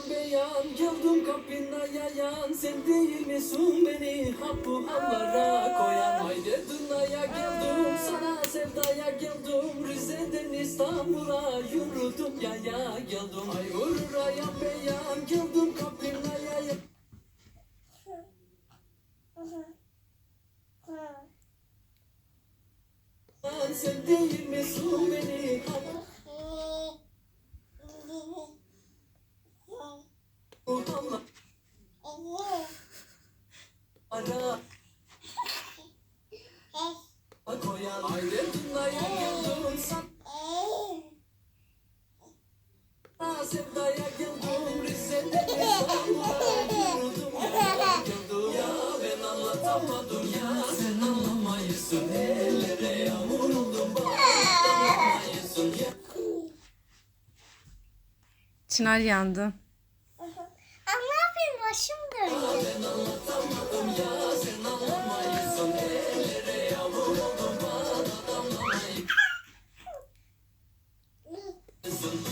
ayan beyan Geldim kapına yayan. Sen değil misin beni Hapı hallara koyan. Haydi dünyaya geldim Sana sevdaya geldim. Rize'den İstanbul'a Yürüdüm yaya geldim. Ay vurur ayan beyan Geldim kapına yayan. Sen değil misin beni Hapı Çınar yandı başım döndü. Thank you.